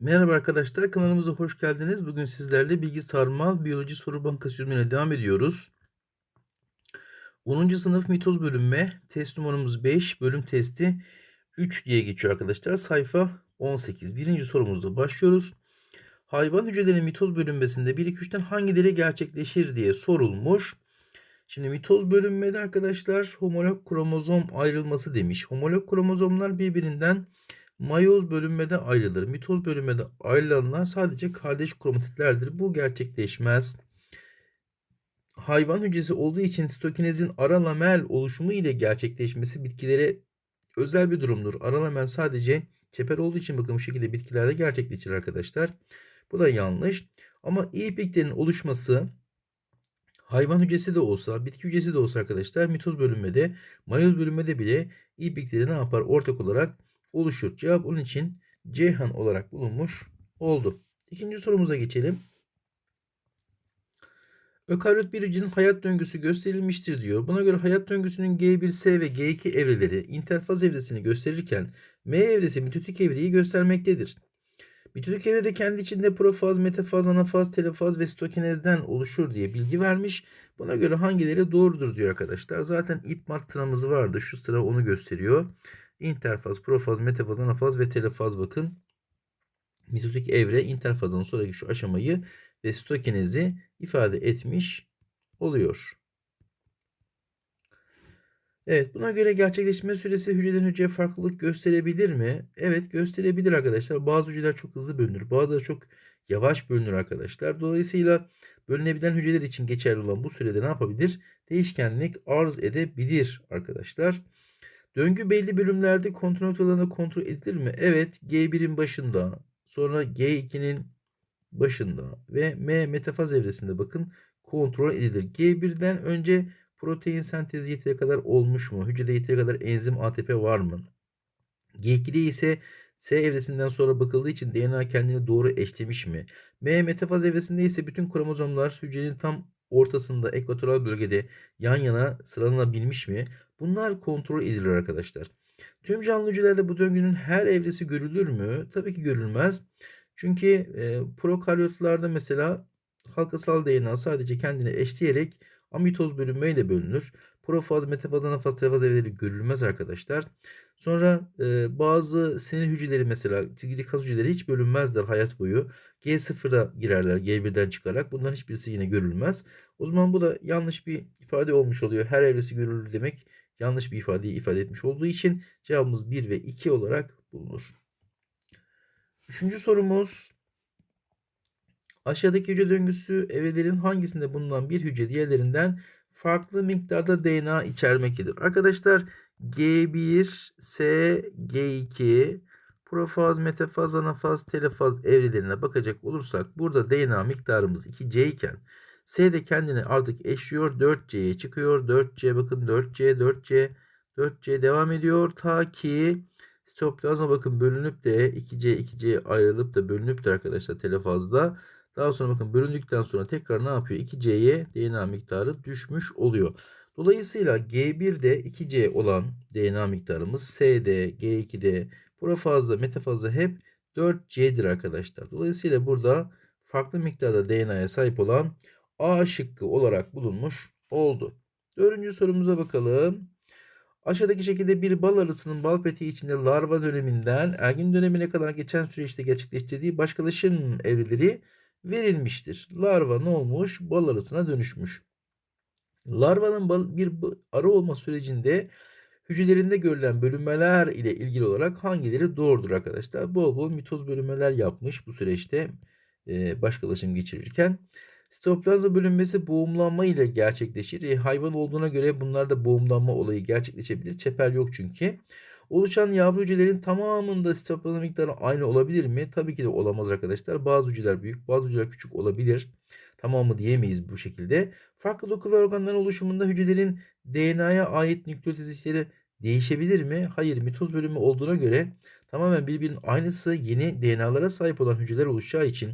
Merhaba arkadaşlar, kanalımıza hoş geldiniz. Bugün sizlerle bilgi sarmal biyoloji soru bankası çözümüne devam ediyoruz. 10. sınıf mitoz bölünme, test numaramız 5, bölüm testi 3 diye geçiyor arkadaşlar. Sayfa 18. Birinci sorumuzla başlıyoruz. Hayvan hücrelerinin mitoz bölünmesinde 1 2 3'ten hangileri gerçekleşir diye sorulmuş. Şimdi mitoz bölünmede arkadaşlar homolog kromozom ayrılması demiş. Homolog kromozomlar birbirinden Mayoz bölünmede ayrılır. Mitoz bölünmede ayrılanlar sadece kardeş kromatitlerdir. Bu gerçekleşmez. Hayvan hücresi olduğu için sitokinezin ara lamel oluşumu ile gerçekleşmesi bitkilere özel bir durumdur. Ara lamel sadece çeper olduğu için bakın bu şekilde bitkilerde gerçekleşir arkadaşlar. Bu da yanlış. Ama ipliklerin oluşması hayvan hücresi de olsa, bitki hücresi de olsa arkadaşlar mitoz bölünmede, mayoz bölünmede bile iplikleri ne yapar? Ortak olarak oluşur. Cevap onun için Ceyhan olarak bulunmuş oldu. İkinci sorumuza geçelim. Ökaryot bir hücrenin hayat döngüsü gösterilmiştir diyor. Buna göre hayat döngüsünün G1S ve G2 evreleri interfaz evresini gösterirken M evresi mitotik evreyi göstermektedir. Mitotik evre de kendi içinde profaz, metafaz, anafaz, telefaz ve sitokinezden oluşur diye bilgi vermiş. Buna göre hangileri doğrudur diyor arkadaşlar. Zaten ipmat sıramız vardı. Şu sıra onu gösteriyor. İnterfaz, profaz, metafaz, anafaz ve telefaz bakın. Mitotik evre interfazdan sonraki şu aşamayı ve sitokinezi ifade etmiş oluyor. Evet buna göre gerçekleşme süresi hücreden hücreye farklılık gösterebilir mi? Evet gösterebilir arkadaşlar. Bazı hücreler çok hızlı bölünür. Bazıları çok yavaş bölünür arkadaşlar. Dolayısıyla bölünebilen hücreler için geçerli olan bu sürede ne yapabilir? Değişkenlik arz edebilir arkadaşlar. Döngü belli bölümlerde kontrol noktalarında kontrol edilir mi? Evet. G1'in başında, sonra G2'nin başında ve M metafaz evresinde bakın kontrol edilir. G1'den önce protein sentezi yeteri kadar olmuş mu? Hücrede yeteri kadar enzim ATP var mı? G2'de ise S evresinden sonra bakıldığı için DNA kendini doğru eşlemiş mi? M metafaz evresinde ise bütün kromozomlar hücrenin tam ortasında ekvatoral bölgede yan yana sıralanabilmiş mi? Bunlar kontrol edilir arkadaşlar. Tüm canlı hücrelerde bu döngünün her evresi görülür mü? Tabii ki görülmez. Çünkü e, prokaryotlarda mesela halkasal DNA sadece kendini eşleyerek amitoz bölünmeyle bölünür. Profaz, metafaz, anafaz, telefaz evreleri görülmez arkadaşlar. Sonra e, bazı sinir hücreleri mesela çizgili kas hücreleri hiç bölünmezler hayat boyu. G0'a girerler G1'den çıkarak. Bunların hiçbirisi yine görülmez. O zaman bu da yanlış bir ifade olmuş oluyor. Her evresi görülür demek yanlış bir ifadeyi ifade etmiş olduğu için cevabımız 1 ve 2 olarak bulunur. Üçüncü sorumuz. Aşağıdaki hücre döngüsü evrelerin hangisinde bulunan bir hücre diğerlerinden farklı miktarda DNA içermektedir? Arkadaşlar G1, S, G2, profaz, metafaz, anafaz, telefaz evrelerine bakacak olursak burada DNA miktarımız 2C iken S de kendini artık eşliyor 4C'ye çıkıyor. 4C bakın 4C, 4C, 4C devam ediyor ta ki sitoplazma bakın bölünüp de 2C, 2C ayrılıp da bölünüp de arkadaşlar telefazda daha sonra bakın bölündükten sonra tekrar ne yapıyor? 2C'ye DNA miktarı düşmüş oluyor. Dolayısıyla G1'de 2C olan DNA miktarımız S'de, G2'de, profazda, metafazda hep 4C'dir arkadaşlar. Dolayısıyla burada farklı miktarda DNA'ya sahip olan A şıkkı olarak bulunmuş oldu. Dördüncü sorumuza bakalım. Aşağıdaki şekilde bir bal arısının bal peteği içinde larva döneminden ergin dönemine kadar geçen süreçte gerçekleştirdiği başkalaşım evreleri verilmiştir. Larva ne olmuş? Bal arısına dönüşmüş. Larvanın bir arı olma sürecinde hücrelerinde görülen bölünmeler ile ilgili olarak hangileri doğrudur arkadaşlar? Bol bol mitoz bölünmeler yapmış bu süreçte e, başkalaşım geçirirken. Sitoplazma bölünmesi boğumlanma ile gerçekleşir. E, hayvan olduğuna göre bunlarda boğumlanma olayı gerçekleşebilir. Çeper yok çünkü. Oluşan yavru hücrelerin tamamında sitoplazma miktarı aynı olabilir mi? Tabii ki de olamaz arkadaşlar. Bazı hücreler büyük, bazı hücreler küçük olabilir. Tamamı diyemeyiz bu şekilde. Farklı doku ve organların oluşumunda hücrelerin DNA'ya ait nükleotizleri değişebilir mi? Hayır. Mitoz bölümü olduğuna göre tamamen birbirinin aynısı yeni DNA'lara sahip olan hücreler oluşacağı için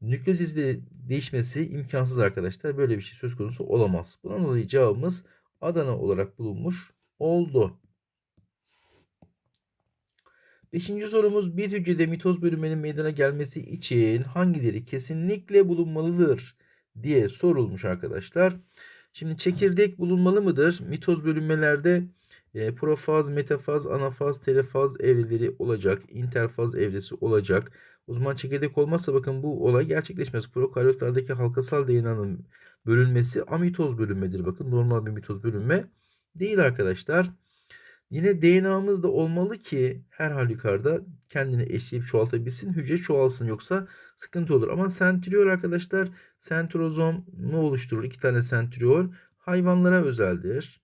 nükleotizleri değişmesi imkansız arkadaşlar. Böyle bir şey söz konusu olamaz. Bunun dolayı cevabımız Adana olarak bulunmuş oldu. Beşinci sorumuz bir hücrede mitoz bölünmenin meydana gelmesi için hangileri kesinlikle bulunmalıdır diye sorulmuş arkadaşlar. Şimdi çekirdek bulunmalı mıdır? Mitoz bölünmelerde e, profaz, metafaz, anafaz, telefaz evreleri olacak. interfaz evresi olacak. O zaman çekirdek olmazsa bakın bu olay gerçekleşmez. Prokaryotlardaki halkasal DNA'nın bölünmesi amitoz bölünmedir. Bakın normal bir mitoz bölünme değil arkadaşlar. Yine DNA'mız da olmalı ki her halükarda kendini eşleyip çoğaltabilsin. Hücre çoğalsın yoksa sıkıntı olur. Ama sentriol arkadaşlar sentrozom ne oluşturur? İki tane sentriol hayvanlara özeldir.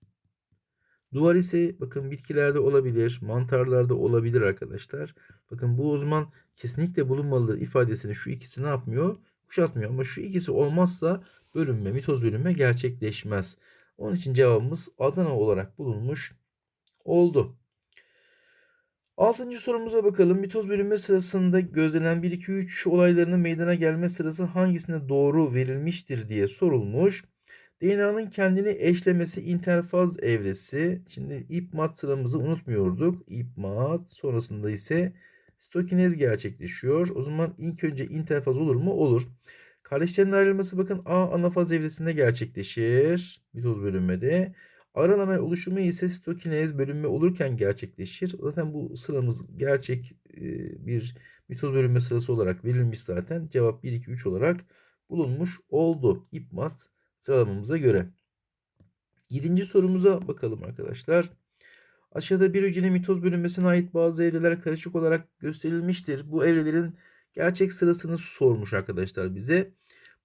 Duvar ise bakın bitkilerde olabilir, mantarlarda olabilir arkadaşlar. Bakın bu o zaman kesinlikle bulunmalıdır ifadesini şu ikisi ne yapmıyor? Kuşatmıyor. Ama şu ikisi olmazsa bölünme, mitoz bölünme gerçekleşmez. Onun için cevabımız Adana olarak bulunmuş oldu. Altıncı sorumuza bakalım. Mitoz bölünme sırasında gözlenen 1, 2, 3 olaylarının meydana gelme sırası hangisine doğru verilmiştir diye sorulmuş. DNA'nın kendini eşlemesi interfaz evresi. Şimdi ipmat sıramızı unutmuyorduk. İpmat sonrasında ise stokinez gerçekleşiyor. O zaman ilk önce interfaz olur mu? Olur. Kardeşlerin ayrılması bakın A anafaz evresinde gerçekleşir. Mitoz bölünmede. Aranama oluşumu ise stokinez bölünme olurken gerçekleşir. Zaten bu sıramız gerçek e, bir mitoz bölünme sırası olarak verilmiş zaten. Cevap 1, 2, 3 olarak bulunmuş oldu. İpmat sıralamamıza göre. Yedinci sorumuza bakalım arkadaşlar. Aşağıda bir hücrenin mitoz bölünmesine ait bazı evreler karışık olarak gösterilmiştir. Bu evrelerin gerçek sırasını sormuş arkadaşlar bize.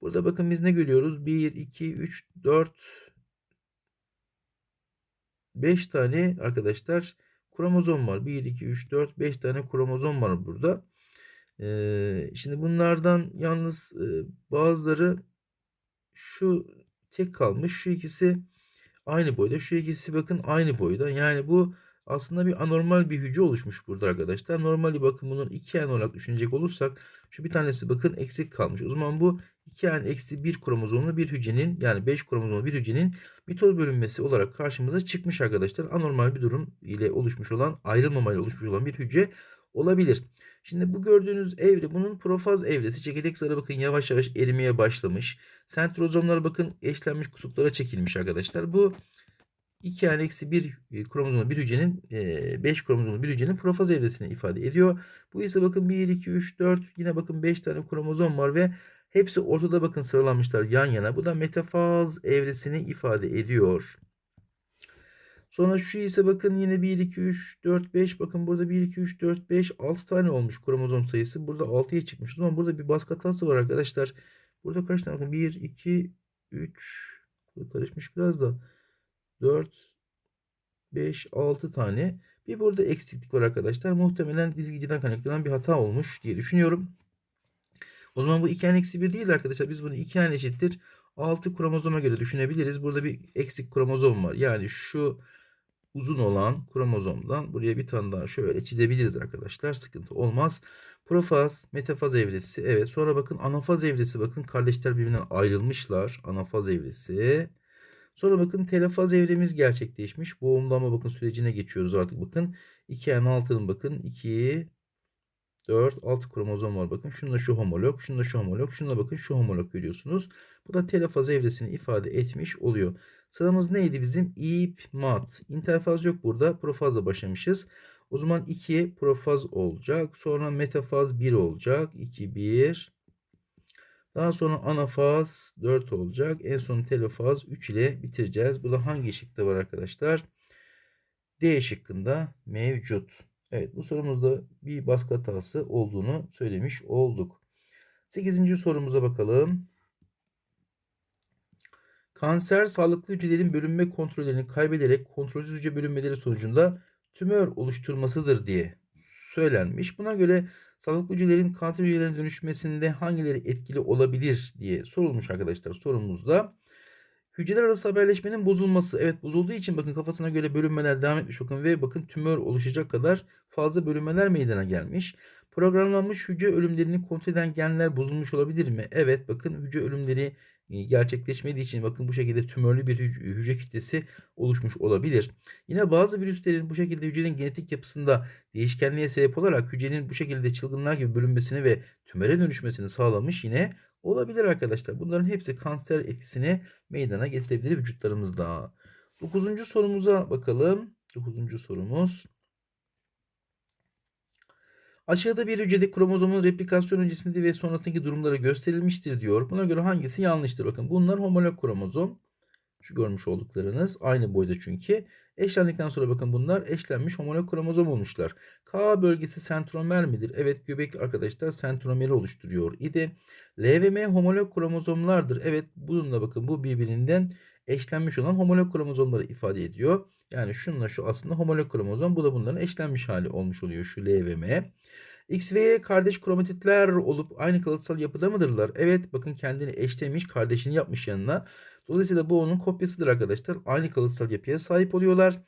Burada bakın biz ne görüyoruz? 1, 2, 3, 4, 5 tane arkadaşlar kromozom var. 1, 2, 3, 4, 5 tane kromozom var burada. Ee, şimdi bunlardan yalnız e, bazıları şu tek kalmış. Şu ikisi aynı boyda. Şu ikisi bakın aynı boyda. Yani bu aslında bir anormal bir hücre oluşmuş burada arkadaşlar. Normali bakın bunun 2 n olarak düşünecek olursak şu bir tanesi bakın eksik kalmış. O zaman bu 2 n eksi 1 kromozomlu bir hücrenin yani 5 kromozomlu bir hücrenin mitoz bölünmesi olarak karşımıza çıkmış arkadaşlar. Anormal bir durum ile oluşmuş olan ayrılmamayla oluşmuş olan bir hücre olabilir. Şimdi bu gördüğünüz evre bunun profaz evresi. Çekirdek zarı bakın yavaş yavaş erimeye başlamış. Sentrozomlar bakın eşlenmiş kutuplara çekilmiş arkadaşlar. Bu 2 n eksi 1 kromozomlu bir hücrenin 5 kromozomlu bir hücrenin profaz evresini ifade ediyor. Bu ise bakın 1, 2, 3, 4 yine bakın 5 tane kromozom var ve hepsi ortada bakın sıralanmışlar yan yana. Bu da metafaz evresini ifade ediyor. Sonra şu ise bakın yine 1, 2, 3, 4, 5. Bakın burada 1, 2, 3, 4, 5, 6 tane olmuş kromozom sayısı. Burada 6'ya çıkmış. O zaman burada bir baskı hatası var arkadaşlar. Burada kaç tane? Bakın 1, 2, 3. Karışmış biraz da. 4, 5, 6 tane. Bir burada eksiklik var arkadaşlar. Muhtemelen dizgiciden kaynaklanan bir hata olmuş diye düşünüyorum. O zaman bu 2n eksi 1 değil arkadaşlar. Biz bunu 2n eşittir. 6 kromozoma göre düşünebiliriz. Burada bir eksik kromozom var. Yani şu uzun olan kromozomdan buraya bir tane daha şöyle çizebiliriz arkadaşlar. Sıkıntı olmaz. Profaz, metafaz evresi. Evet. Sonra bakın anafaz evresi. Bakın kardeşler birbirinden ayrılmışlar. Anafaz evresi. Sonra bakın telefaz evremiz gerçekleşmiş. Boğumlama bakın sürecine geçiyoruz artık bakın. 2N6'nın bakın 2 4 6 kromozom var bakın. Şunda şu homolog, şunda şu homolog, şunda bakın şu homolog görüyorsunuz. Bu da telefaz evresini ifade etmiş oluyor. Sıramız neydi bizim? İp, mat. İnterfaz yok burada. Profazla başlamışız. O zaman 2 profaz olacak. Sonra metafaz 1 olacak. 2, 1. Daha sonra anafaz 4 olacak. En son telefaz 3 ile bitireceğiz. Bu da hangi şıkta var arkadaşlar? D şıkkında mevcut. Evet bu sorumuzda bir baskı hatası olduğunu söylemiş olduk. 8. sorumuza bakalım. Kanser sağlıklı hücrelerin bölünme kontrollerini kaybederek kontrolsüz hücre bölünmeleri sonucunda tümör oluşturmasıdır diye söylenmiş. Buna göre sağlıklı hücrelerin kanser hücrelerine dönüşmesinde hangileri etkili olabilir diye sorulmuş arkadaşlar sorumuzda. Hücreler arası haberleşmenin bozulması. Evet bozulduğu için bakın kafasına göre bölünmeler devam etmiş bakın ve bakın tümör oluşacak kadar fazla bölünmeler meydana gelmiş. Programlanmış hücre ölümlerini kontrol eden genler bozulmuş olabilir mi? Evet bakın hücre ölümleri gerçekleşmediği için bakın bu şekilde tümörlü bir hüc- hücre kitlesi oluşmuş olabilir. Yine bazı virüslerin bu şekilde hücrenin genetik yapısında değişkenliğe sebep olarak hücrenin bu şekilde çılgınlar gibi bölünmesini ve tümöre dönüşmesini sağlamış yine olabilir arkadaşlar. Bunların hepsi kanser etkisini meydana getirebilir vücutlarımızda. Dokuzuncu sorumuza bakalım. Dokuzuncu sorumuz. Aşağıda bir hücrede kromozomun replikasyon öncesinde ve sonrasındaki durumları gösterilmiştir diyor. Buna göre hangisi yanlıştır? Bakın bunlar homolog kromozom. Şu görmüş olduklarınız aynı boyda çünkü. Eşlendikten sonra bakın bunlar eşlenmiş homolog kromozom olmuşlar. K bölgesi sentromer midir? Evet göbek arkadaşlar sentromeri oluşturuyor idi. L ve M homolog kromozomlardır. Evet bununla bakın bu birbirinden eşlenmiş olan homolog kromozomları ifade ediyor. Yani şununla şu aslında homolog kromozom. Bu da bunların eşlenmiş hali olmuş oluyor şu L ve M. X ve Y kardeş kromatitler olup aynı kalıtsal yapıda mıdırlar? Evet bakın kendini eşlemiş kardeşini yapmış yanına. Dolayısıyla bu onun kopyasıdır arkadaşlar. Aynı kalıtsal yapıya sahip oluyorlar.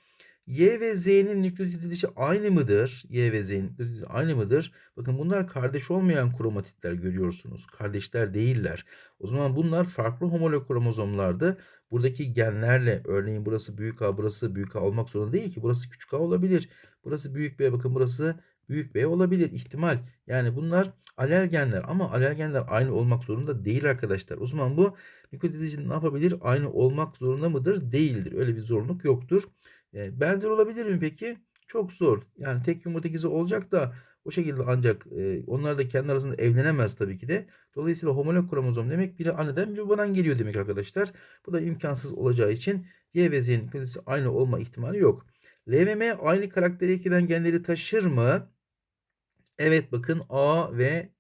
Y ve Z'nin nükleot dizilişi aynı mıdır? Y ve Z'nin nükleot dizilişi aynı mıdır? Bakın bunlar kardeş olmayan kromatitler görüyorsunuz. Kardeşler değiller. O zaman bunlar farklı homolog kromozomlardı. Buradaki genlerle örneğin burası büyük A burası büyük A olmak zorunda değil ki. Burası küçük A olabilir. Burası büyük B bakın burası büyük B olabilir ihtimal. Yani bunlar alelgenler ama alelgenler aynı olmak zorunda değil arkadaşlar. O zaman bu nükleot dizilişi ne yapabilir? Aynı olmak zorunda mıdır? Değildir. Öyle bir zorunluluk yoktur. E, benzer olabilir mi peki? Çok zor. Yani tek yumurta ikizi olacak da o şekilde ancak e, onlar da kendi arasında evlenemez tabii ki de. Dolayısıyla homolog kromozom demek biri anneden biri babadan geliyor demek arkadaşlar. Bu da imkansız olacağı için Y ve Z'nin kütlesi aynı olma ihtimali yok. L ve M aynı karakteri etkilen genleri taşır mı? Evet bakın A ve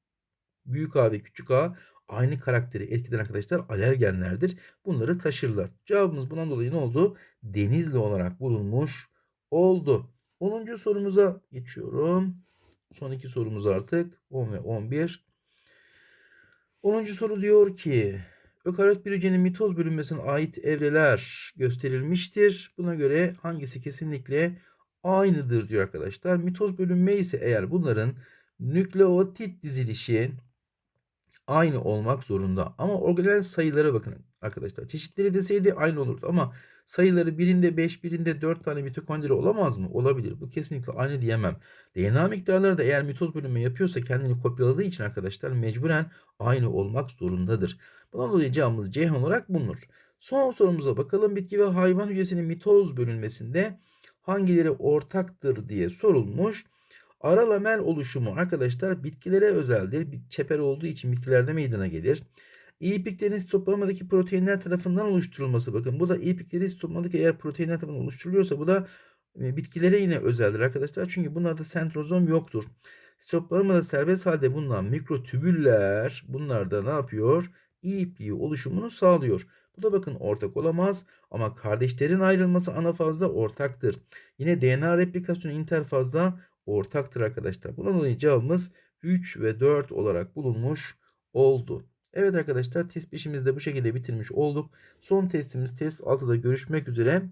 büyük A ve küçük A aynı karakteri etkilen arkadaşlar alelgenlerdir. Bunları taşırlar. Cevabımız bundan dolayı ne oldu? Denizli olarak bulunmuş oldu. 10. sorumuza geçiyorum. Son iki sorumuz artık. 10 ve 11. 10. soru diyor ki Ökaryot bir hücrenin mitoz bölünmesine ait evreler gösterilmiştir. Buna göre hangisi kesinlikle aynıdır diyor arkadaşlar. Mitoz bölünme ise eğer bunların nükleotit dizilişi aynı olmak zorunda. Ama organel sayılara bakın arkadaşlar. Çeşitleri deseydi aynı olurdu ama sayıları birinde 5, birinde 4 tane mitokondri olamaz mı? Olabilir. Bu kesinlikle aynı diyemem. DNA miktarları da eğer mitoz bölünme yapıyorsa kendini kopyaladığı için arkadaşlar mecburen aynı olmak zorundadır. Bundan dolayı cevabımız C olarak bulunur. Son sorumuza bakalım. Bitki ve hayvan hücresinin mitoz bölünmesinde hangileri ortaktır diye sorulmuş. Ara lamel oluşumu arkadaşlar bitkilere özeldir. Bir çeper olduğu için bitkilerde meydana gelir. İyipiklerin sitoplamadaki proteinler tarafından oluşturulması. Bakın bu da iyipikleri sitoplamadaki eğer proteinler tarafından oluşturuluyorsa bu da e, bitkilere yine özeldir arkadaşlar. Çünkü bunlarda sentrozom yoktur. Sitoplamada serbest halde bulunan mikrotübüller bunlar da ne yapıyor? İyipliği oluşumunu sağlıyor. Bu da bakın ortak olamaz ama kardeşlerin ayrılması anafazda ortaktır. Yine DNA replikasyonu interfazda ortaktır arkadaşlar. Buna dolayı cevabımız 3 ve 4 olarak bulunmuş oldu. Evet arkadaşlar test 5'imizi de bu şekilde bitirmiş olduk. Son testimiz test 6'da görüşmek üzere.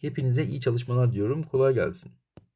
Hepinize iyi çalışmalar diyorum. Kolay gelsin.